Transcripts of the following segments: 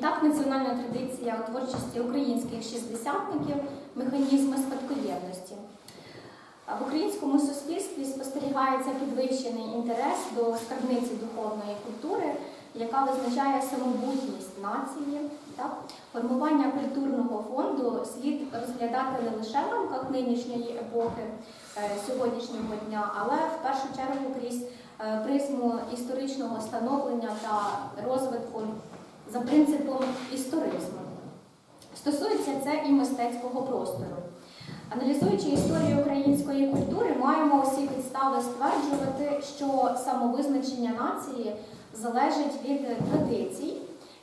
так, національна традиція у творчості українських шістдесятників механізми спадкоємності. В українському суспільстві спостерігається підвищений інтерес до скарбниці духовної культури, яка визначає самобутність нації. Так? Формування культурного фонду слід розглядати не лише в рамках нинішньої епохи е, сьогоднішнього дня, але в першу чергу крізь е, призму історичного становлення та розвитку за принципом історизму. Стосується це і мистецького простору. Аналізуючи історію української культури, маємо усі підстави стверджувати, що самовизначення нації залежить від традицій,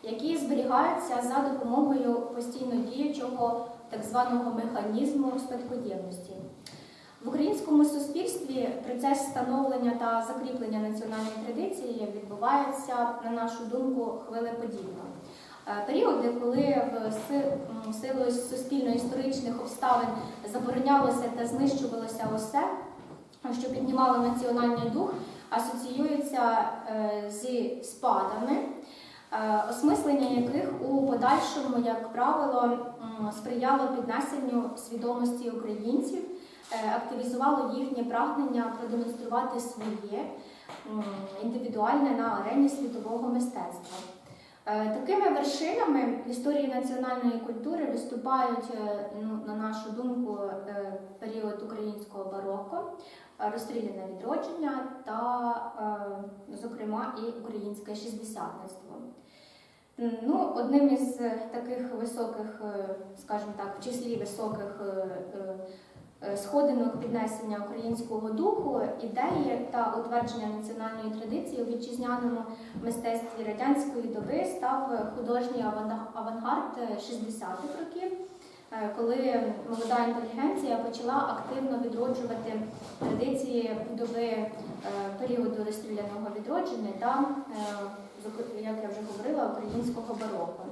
які зберігаються за допомогою постійно діючого так званого механізму спадкоємності. В українському суспільстві процес становлення та закріплення національної традиції відбувається, на нашу думку, хвилеподібно. Е, Періоди, коли в си- м, силою суспільно-історичних обставин заборонялося та знищувалося усе, що піднімало національний дух, асоціюються е, зі спадами, е, осмислення яких у подальшому, як правило, сприяло піднесенню свідомості українців, активізувало їхнє прагнення продемонструвати своє індивідуальне на арені світового мистецтва. Е, Такими вершинами в історії національної культури виступають, е, ну, на нашу думку, е, період українського бароко, е, розстріляне відродження та, е, зокрема, і українське шістдесятництво. Ну, одним із е, таких високих, е, скажімо так, в числі високих е, е, е, сходинок піднесення українського духу, ідеї та утвердження національної традиції у вітчизняному мистецтві радянської доби став художній авангард 60-х років, е, коли молода інтелігенція почала активно відроджувати традиції доби е, періоду розстріляного відродження та, е, як я вже говорила, українського бароко.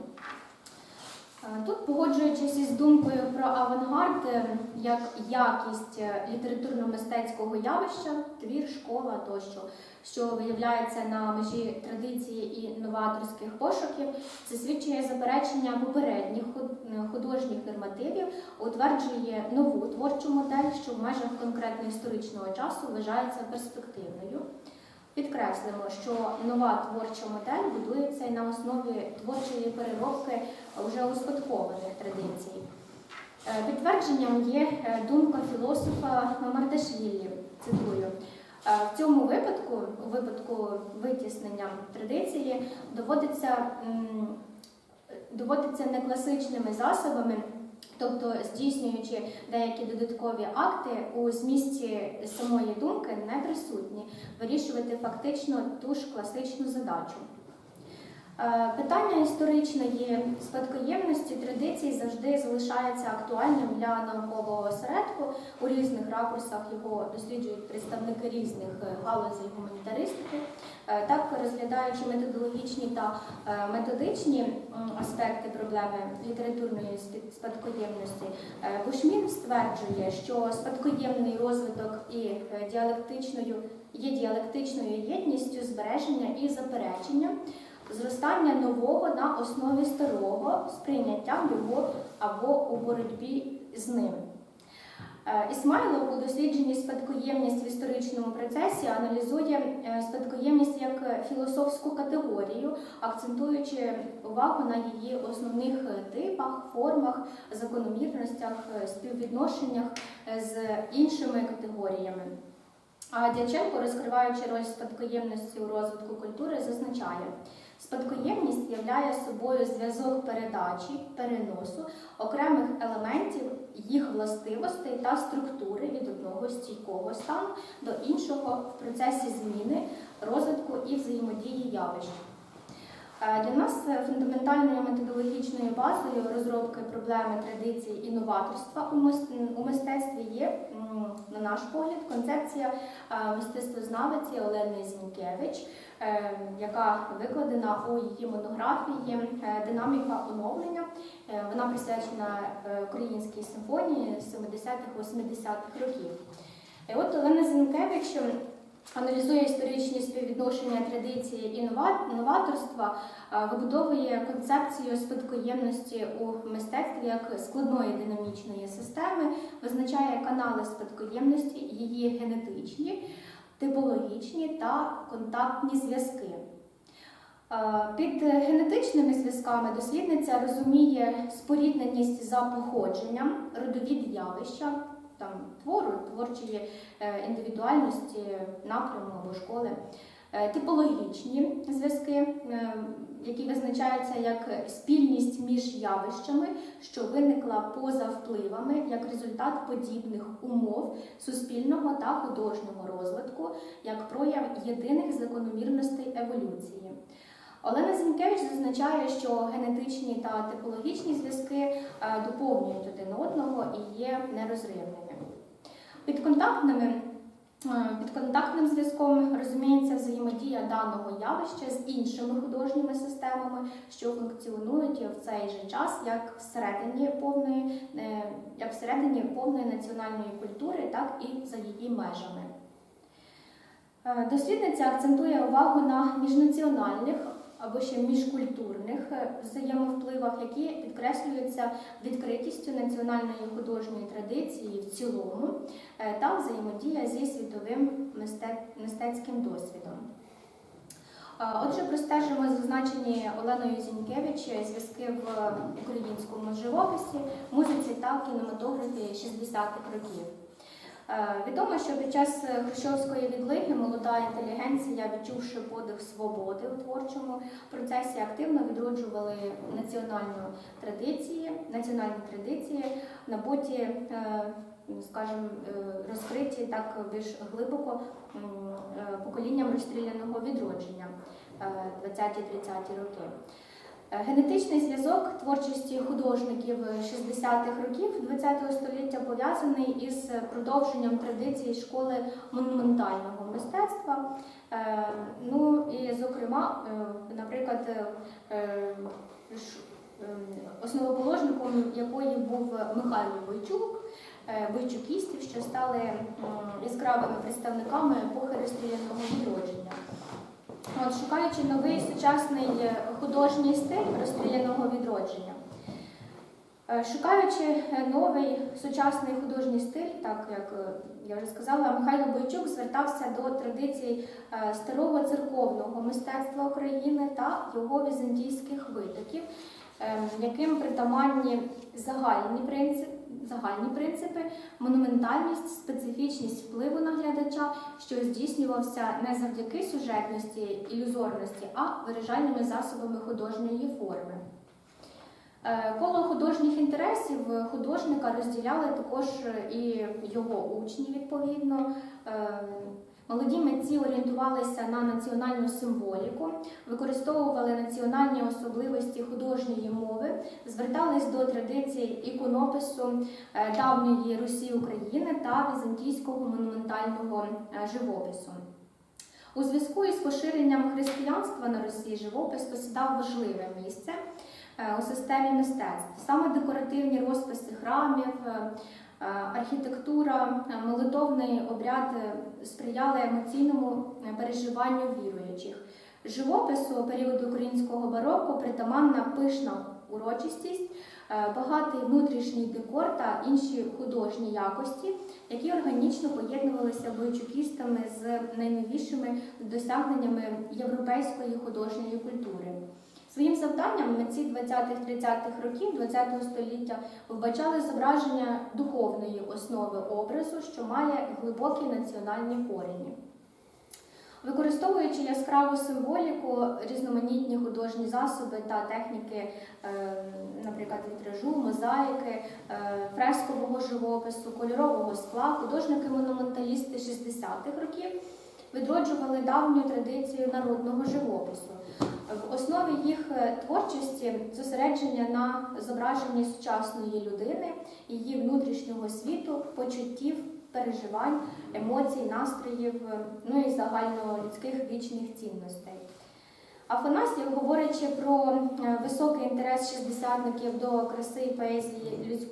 Тут, погоджуючись із думкою про авангард е, як якість е, літературно-мистецького явища, твір, школа тощо, що виявляється на межі традиції і новаторських пошуків, це свідчує заперечення попередніх е, художніх нормативів, утверджує нову творчу модель, що в межах конкретно історичного часу вважається перспективною. Підкреслимо, що нова творча модель будується на основі творчої переробки вже успадкованих традицій. Е, Підтвердженням є е, думка філософа Мамардашвілі, цитую. «Е, В цьому випадку, у випадку витіснення традиції, доводиться, доводиться не класичними засобами, тобто здійснюючи деякі додаткові акти у змісті самої думки не присутні, вирішувати фактично ту ж класичну задачу. Е, Питання історичної спадкоємності традицій завжди залишається актуальним для наукового осередку. У різних ракурсах його досліджують представники різних е, галузей гуманітаристики. Е, Так, розглядаючи методологічні та методичні аспекти проблеми літературної спадкоємності, Бушмін стверджує, що спадкоємний розвиток і діалектичною є діалектичною єдністю збереження і заперечення зростання нового на основі старого, з прийняттям його або у боротьбі з ним. Е, Ісмайлов у дослідженні спадкоємність в історичному процесі аналізує е, спадкоємність як філософську категорію, акцентуючи увагу на її основних е, типах, формах, закономірностях, співвідношеннях з іншими категоріями. А Дяченко, розкриваючи роль спадкоємності у розвитку культури, зазначає, спадкоємність являє собою зв'язок передачі, переносу окремих елементів їх властивостей та структури від одного стійкого стану до іншого в процесі зміни, розвитку і взаємодії явищ. Е, Для нас фундаментальною методологічною базою розробки проблеми традицій і у мистецтві є, на наш погляд, концепція е, мистецтвознавиці Олени Зінкевич, яка викладена у її монографії е, Динаміка оновлення. Е, Вона присвячена е, українській симфонії 70-х-80-х років. І от Олена Зінкевич аналізує історичні співвідношення традиції і новаторства, вибудовує концепцію спадкоємності у мистецтві як складної динамічної системи, визначає канали спадкоємності, її генетичні, типологічні та контактні зв'язки. Е, Під генетичними зв'язками дослідниця розуміє спорідненість за походженням, родові явища, там, твору, творчої е, індивідуальності, напряму або школи, типологічні зв'язки, е, які визначаються як спільність між явищами, що виникла поза впливами як результат подібних умов суспільного та художнього розвитку, як прояв єдиних закономірностей еволюції. Олена Зінкевич зазначає, що генетичні та типологічні зв'язки е, доповнюють один одного і є нерозривними. Під контактними е, під контактним зв'язком розуміється взаємодія даного явища з іншими художніми системами, що функціонують в цей же час як всередині повної, е, як всередині повної національної культури, так і за її межами. Е, Дослідниця акцентує увагу на міжнаціональних або ще міжкультурних е, взаємовпливах, які підкреслюються відкритістю національної художньої традиції в цілому е, та взаємодія зі світовим мистецьким досвідом. Отже, простежимо зазначені Оленою Зінькевич зв'язки в українському живописі, музиці та кінематографії 60-х років. Е, Відомо, що під час Хрущовської відлиги молода інтелігенція, відчувши подих свободи у творчому процесі, активно відроджували національну традиції, національні традиції, набуті, е, скажімо, е, розкриті так більш глибоко е, поколінням розстріляного відродження е, 20-30-ті роки. Е, Генетичний зв'язок творчості художників 60-х років ХХ століття пов'язаний із продовженням традиції школи монументального мистецтва. Е, Ну і, зокрема, е, наприклад, основоположником якої був Михайло Бойчук, бойчукістів, що стали яскравими представниками епохи розстріляного відродження. От, шукаючи новий сучасний е, художній стиль розстріляного відродження, е, шукаючи е, новий сучасний художній стиль, так як я вже сказала, Михайло Бойчук звертався до традицій старого церковного мистецтва України та його візантійських витоків, е, яким притаманні загальні принципи. Загальні принципи, монументальність, специфічність впливу на глядача, що здійснювався не завдяки сюжетності, ілюзорності, а виражальними засобами художньої форми. Е, Коло художніх інтересів художника розділяли також і його учні, відповідно. Молоді митці орієнтувалися на національну символіку, використовували національні особливості художньої мови, звертались до традицій іконопису е, давньої Русі України та візантійського монументального е, живопису. У зв'язку із поширенням християнства на Росії живопис посідав важливе місце е, у системі мистецтв. Саме декоративні розписи храмів, архітектура, молитовний обряд сприяли емоційному е, переживанню віруючих. Живопису періоду українського бароко притаманна пишна урочистість, е, багатий внутрішній декор та інші художні якості, які органічно поєднувалися бойчукістами з найновішими досягненнями європейської художньої культури. Своїм завданням митці 20-30-х років ХХ століття вбачали зображення духовної основи образу, що має глибокі національні корені. Використовуючи яскраву символіку, різноманітні художні засоби та техніки, е, наприклад, вітражу, мозаїки, е, фрескового живопису, кольорового скла, художники-монументалісти 60-х років відроджували давню традицію народного живопису. В основі їх е, творчості зосередження на зображенні сучасної людини, її внутрішнього світу, почуттів, переживань, емоцій, настроїв, е, ну і загальнолюдських вічних цінностей. Афанасьєв, говорячи про е, високий інтерес шістдесятників до краси і поезії людсь-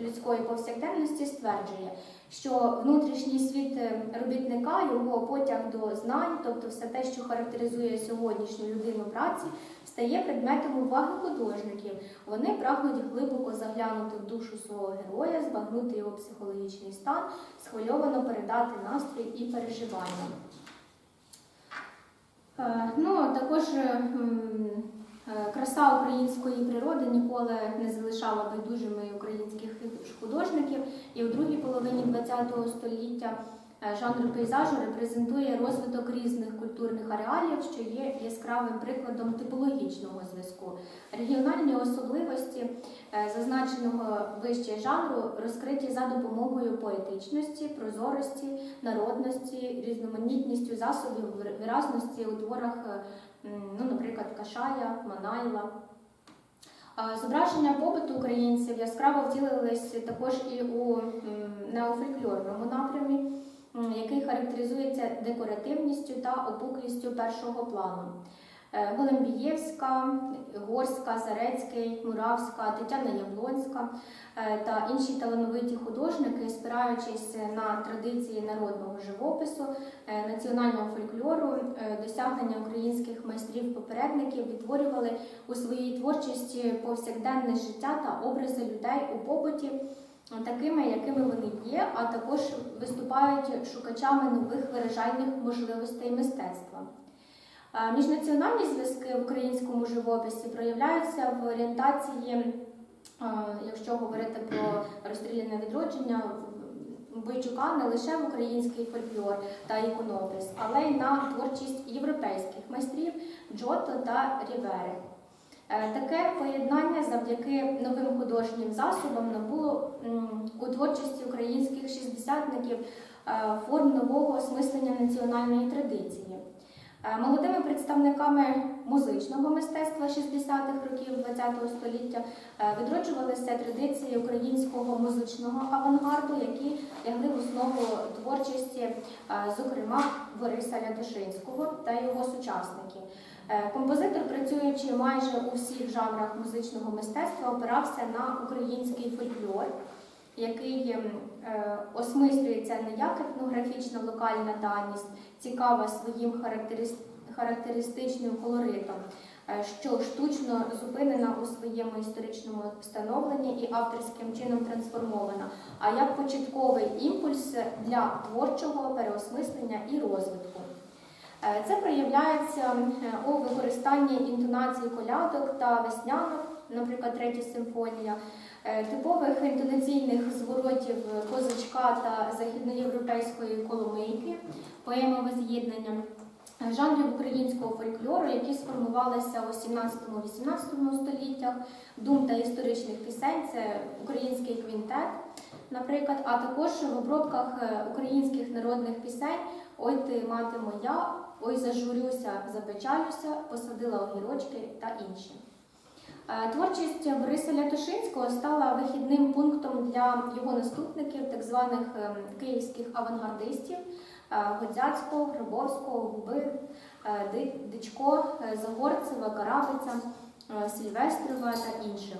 людської повсякденності, стверджує, що внутрішній світ е, робітника, його потяг до знань, тобто все те, що характеризує сьогоднішню людину праці, стає предметом уваги художників. Вони прагнуть глибоко заглянути в душу свого героя, збагнути його психологічний стан, схвильовано передати настрій і переживання. Е, Ну, також е, м, е, краса української природи ніколи не залишала байдужими українських художників, і у другій половині ХХ століття е, жанр пейзажу репрезентує розвиток різних культурних ареалів, що є яскравим прикладом типологічного зв'язку. Регіональні особливості е, зазначеного вище жанру розкриті за допомогою поетичності, прозорості, народності, різноманітністю засобів виразності у творах, е, ну, наприклад, Кашая, Манайла. Зображення побуту українців яскраво втілились також і у неофольклорному напрямі, який характеризується декоративністю та опуклістю першого плану. Е, Голембієвська, Горська, Зарецький, Муравська, Тетяна Яблонська е, та інші талановиті художники, спираючись на традиції народного живопису, е, національного фольклору, досягнення українських майстрів-попередників відтворювали у своїй творчості повсякденне життя та образи людей у побуті, такими, якими вони є, а також виступають шукачами нових виражальних можливостей мистецтва. Міжнаціональні зв'язки в українському живописі проявляються в орієнтації, якщо говорити про розстріляне відродження, Бойчука не лише в український фольклор та іконопис, але й на творчість європейських майстрів Джото та Рівери. Е, Таке поєднання завдяки новим художнім засобам набуло у творчості українських шістдесятників е, форм нового осмислення національної традиції. Е, Молодими представниками музичного мистецтва 60-х років ХХ століття е, відроджувалися традиції українського музичного авангарду, які лягли в основу творчості, е, зокрема Бориса Лятошинського та його сучасників. Е, Композитор, працюючи майже у всіх жанрах музичного мистецтва, опирався на український фольклор, який е, осмислюється не як етнографічна локальна даність, цікава своїм характеристичним колоритом, е, що штучно зупинена у своєму історичному становленні і авторським чином трансформована, а як початковий імпульс для творчого переосмислення і розвитку. Е, Це проявляється у використанні інтонацій колядок та веснянок, наприклад, третя симфонія, типових інтонаційних зворотів козачка та західноєвропейської коломийки, поемове з'єднання, е, жанрів українського фольклору, які сформувалися у 17-18 століттях, дум та історичних пісень, це український квінтет, наприклад, а також в обробках е, українських народних пісень Ой ти, мати моя, ой зажурюся, запечалюся, посадила огірочки та інші. Е, Творчість Бориса Лятошинського стала вихідним пунктом для його наступників, так званих ем, київських авангардистів е, Годзяцького, Грабовського, Губи, е, Дичко, е, Загорцева, Карабиця, е, Сільвестрова та інших.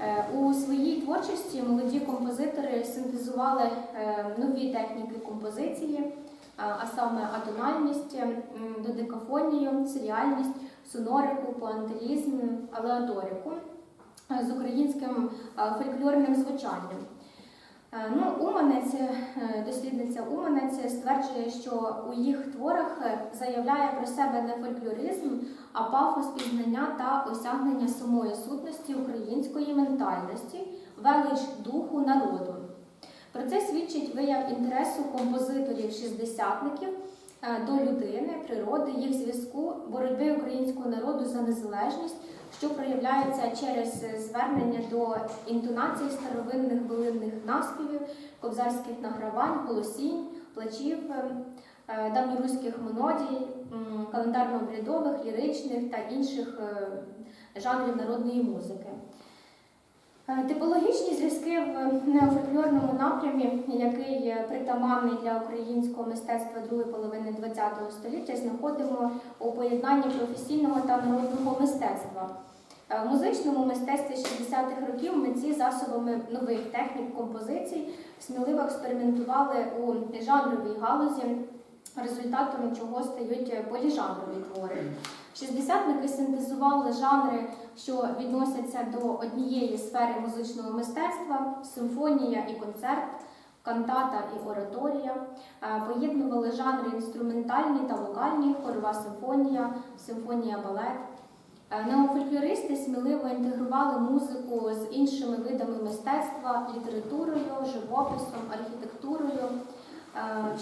Е, У своїй творчості молоді композитори синтезували е, нові техніки композиції, а саме атональність, додекафонію, серіальність, сонорику, пуантилізм, алеаторику е, з українським е, фольклорним звучанням. Е, Ну, Уманець, дослідниця Уманець стверджує, що у їх творах заявляє про себе не фольклоризм, а пафос пізнання та осягнення самої сутності української ментальності, велич духу народу. Про це свідчить вияв інтересу композиторів-шістдесятників е, до людини, природи, їх зв'язку, боротьби українського народу за незалежність, що проявляється через е, звернення до інтонацій старовинних билинних наспівів, кобзарських награвань, голосінь, плачів, е, е, давньоруських монодій, м, календарно-обрядових, ліричних та інших е, жанрів народної музики. Е, Типологічні зв'язки в неофольклорному напрямі, який е, притаманний для українського мистецтва другої половини ХХ століття, знаходимо у поєднанні професійного та народного мистецтва. Е, В музичному мистецтві 60-х років митці засобами нових технік композицій сміливо експериментували у жанровій галузі, результатом чого стають поліжанрові твори. Шістдесятники синтезували жанри, що відносяться до однієї сфери музичного мистецтва симфонія і концерт, кантата і ораторія, Е, поєднували жанри інструментальні та вокальні, хорова симфонія, симфонія балет. Е, Неофольклористи сміливо інтегрували музику з іншими видами мистецтва, літературою, живописом, архітектурою,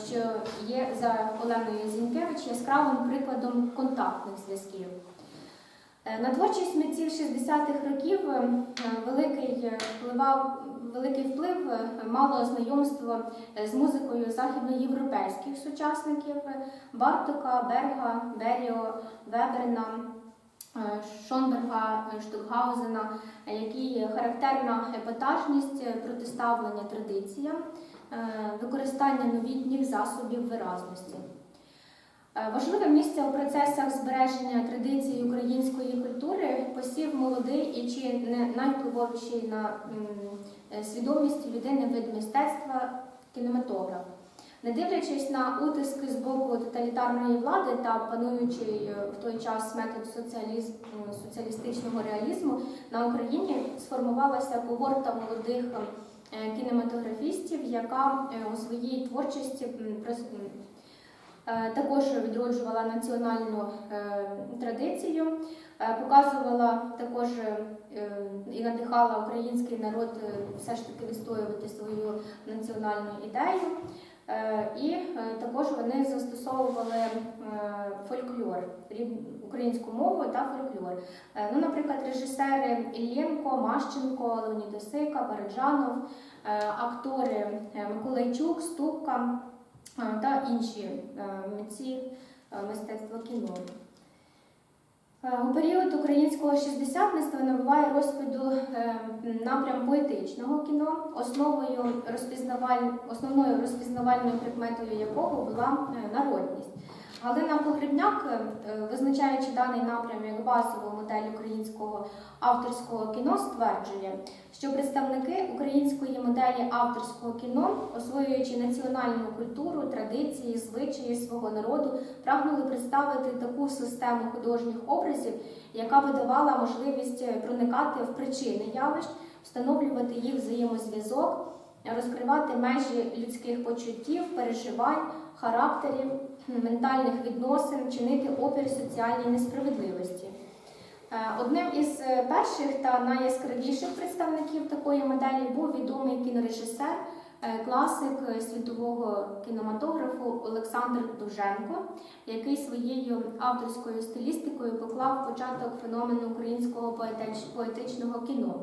що є за Оленою Зінкевич яскравим прикладом контактних зв'язків. Е, На творчість митців 60-х років е, великий е, впливав, великий вплив мало знайомство з музикою західноєвропейських сучасників Бартока, Берга, Беріо, Веберна, Шонберга, е, Штутгаузена, е, які характерна епатажність, протиставлення традиціям, використання новітніх засобів виразності. Е, Важливе місце у процесах збереження традицій української культури посів молодий і чи не найвпливовіший на е, свідомість людини вид мистецтва кінематограф. Не дивлячись на утиски з боку тоталітарної влади та пануючий е, в той час метод соціалістичного реалізму, на Україні сформувалася когорта молодих е, кінематографістів, яка е, у своїй творчості Е, Також відроджувала національну е, традицію, е, показувала також е, і надихала український народ е, все ж таки відстоювати свою національну ідею. Е, І е, також вони застосовували е, фольклор, українську мову та фольклор. Е, Ну, наприклад, режисери Іллєнко, Мащенко, Леонід Осика, е, актори е, Миколайчук, Ступка та інші митці мистецтва кіно. У період українського шістдесятництва набуває розпаду напрям поетичного кіно, основою розпізнаваль... основною розпізнавальною прикметою якого була народність. Галина Погребняк, е, визначаючи даний напрям як базову модель українського авторського кіно, стверджує, що представники української моделі авторського кіно, освоюючи національну культуру, традиції, звичаї свого народу, прагнули представити таку систему художніх образів, яка видавала можливість проникати в причини явищ, встановлювати їх взаємозв'язок, розкривати межі людських почуттів, переживань, характерів, ментальних відносин, чинити опір соціальній несправедливості. Е, Одним із е, перших та найяскравіших представників такої моделі був відомий кінорежисер, е, класик світового кінематографу Олександр Довженко, який своєю авторською стилістикою поклав початок феномену українського поетичного кіно.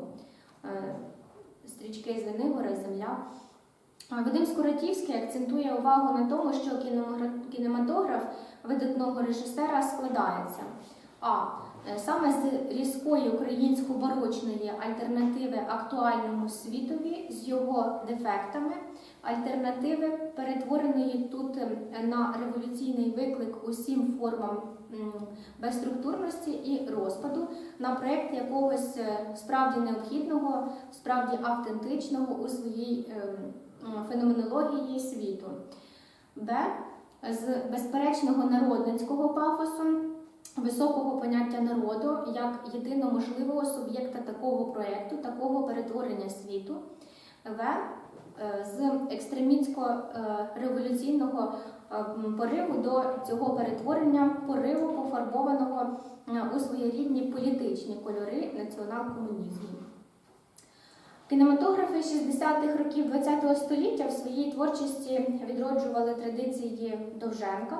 Стрічки з Венигора, Земля. Вадим Скоротівський акцентує увагу на тому, що кінематограф видатного режисера складається а. е, Саме з різкої українсько-барочної альтернативи актуальному світові з його дефектами, альтернативи, перетвореної тут е, на революційний виклик усім формам безструктурності і розпаду, на проєкт якогось е, справді необхідного, справді автентичного у своїй е, м, феноменології світу. Б. З безперечного народницького пафосу високого поняття народу як єдино можливого суб'єкта такого проєкту, такого перетворення світу, В е, з екстремістсько-революційного пориву до цього перетворення, пориву пофарбованого е, у своєрідні політичні кольори націонал-комунізму. Кінематографи 60-х років ХХ століття в своїй творчості відроджували традиції Довженка,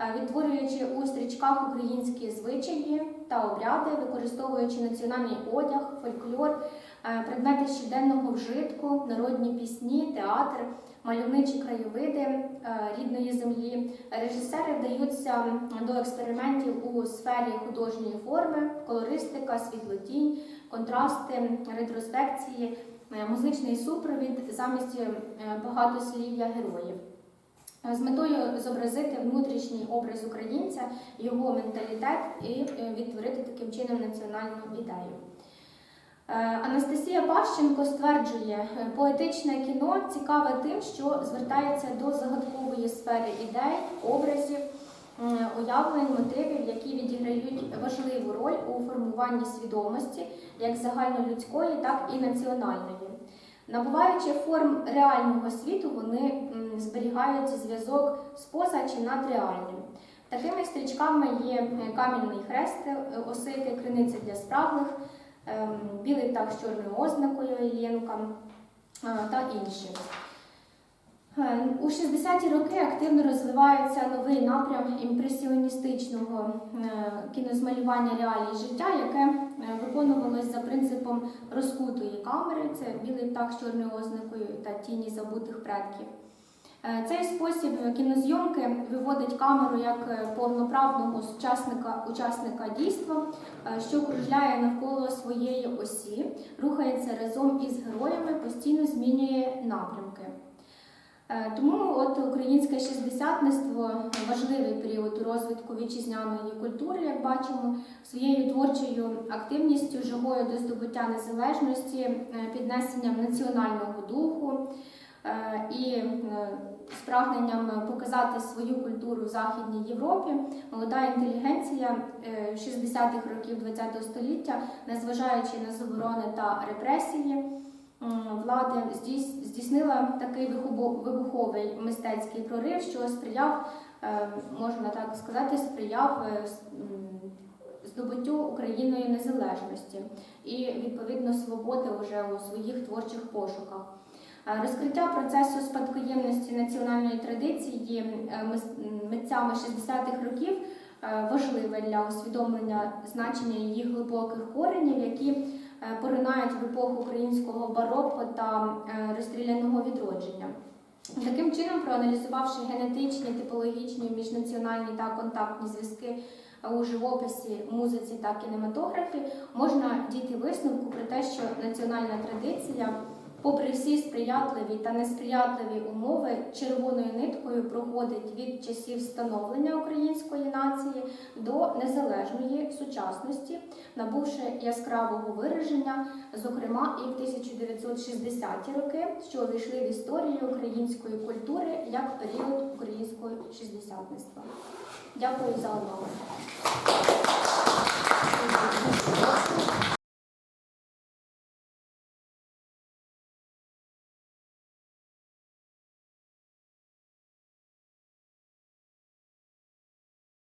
е, відтворюючи у стрічках українські звичаї та обряди, використовуючи національний одяг, фольклор, е, предмети щоденного вжитку, народні пісні, театр, мальовничі краєвиди е, рідної землі. Режисери вдаються до експериментів у сфері художньої форми, колористика, світлотінь, контрасти, ретроспекції, е, музичний супровід замість е, багатослів'я героїв. З метою зобразити внутрішній образ українця, його менталітет і е, відтворити таким чином національну ідею. Е, Анастасія Пащенко стверджує, е, поетичне кіно цікаве тим, що звертається до загадкової сфери ідей, образів, уявлень, мотивів, які відіграють важливу роль у формуванні свідомості як загальнолюдської, так і національної. Набуваючи форм реального світу, вони зберігають зв'язок з поза чи надреальним. Такими стрічками є е, кам'яний хрест е, осики, криниця для спраглих, ем, білий птах з чорною ознакою Іллєнка е, та інші. Е, У 60-ті роки активно розвивається новий напрям імпресіоністичного е, кінозмалювання реалій життя, яке е, виконувалось за принципом розкутої камери, це білий птах з чорною ознакою та тіні забутих предків. Цей спосіб кінозйомки виводить камеру як повноправного учасника, учасника дійства, що кружляє навколо своєї осі, рухається разом із героями, постійно змінює напрямки. Е, Тому от українське шістдесятництво важливий період розвитку вітчизняної культури, як бачимо, своєю творчою активністю, жагою до здобуття незалежності, е, піднесенням національного духу е, і з прагненням показати свою культуру в Західній Європі, молода інтелігенція е, 60-х років ХХ століття, незважаючи на заборони та репресії, м, влада здійснила такий вибуховий мистецький прорив, що сприяв, е, можна так сказати, сприяв е, здобуттю Україною незалежності і відповідно свободи вже у своїх творчих пошуках. Е, Розкриття процесу спадкоємності національної традиції е, митцями 60-х років е, важливе для усвідомлення значення її глибоких коренів, які е, поринають в епоху українського барокко та е, розстріляного відродження. Таким чином, проаналізувавши генетичні, типологічні, міжнаціональні та контактні зв'язки у живописі, музиці та кінематографі, можна дійти висновку про те, що національна традиція, Попри всі сприятливі та несприятливі умови, червоною ниткою проходить від часів становлення української нації до незалежної сучасності, набувши яскравого вираження, зокрема і в 1960-ті роки, що увійшли в історію української культури як період українського шістдесятництва. Дякую за увагу.